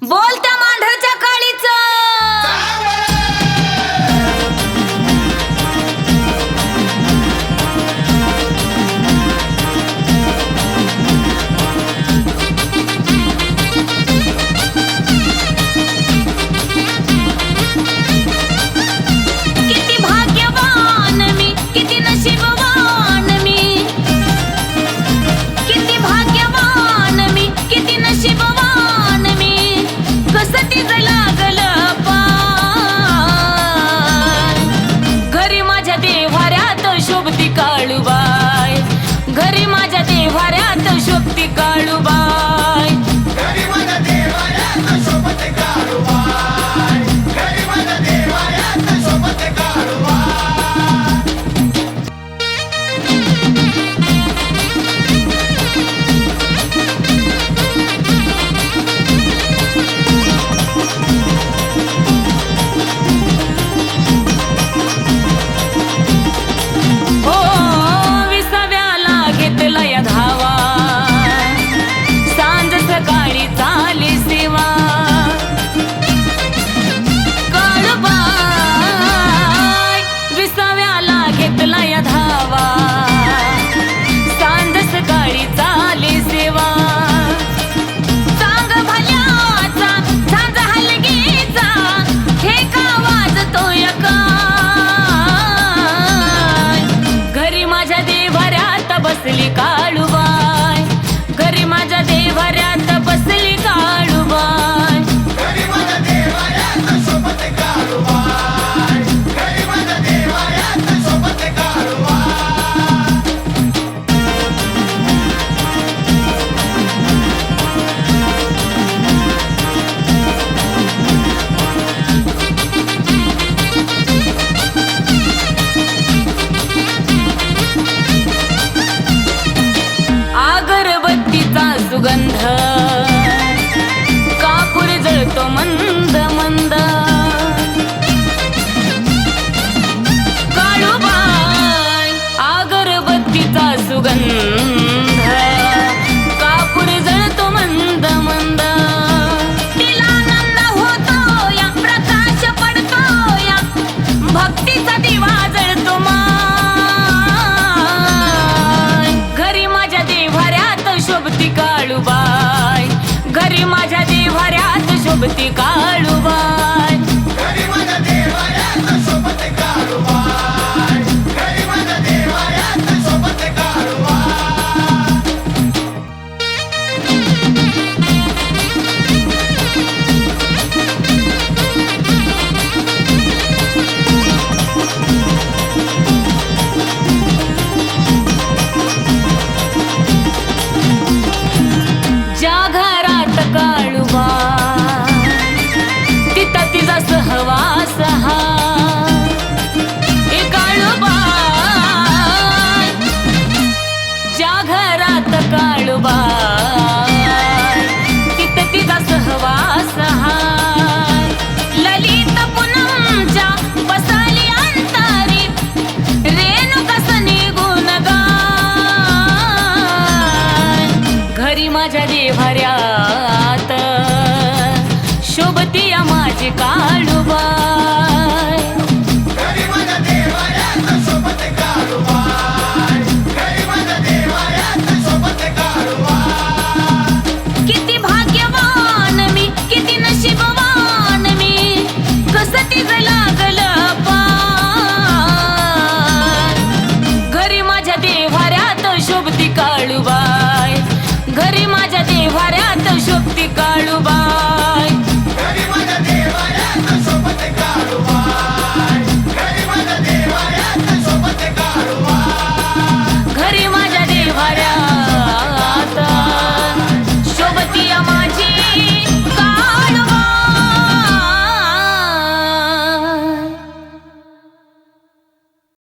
Volta! सुगंध कापूर जळतो मन माझ्या देवाऱ्यात शोभती काळुबा शिकार।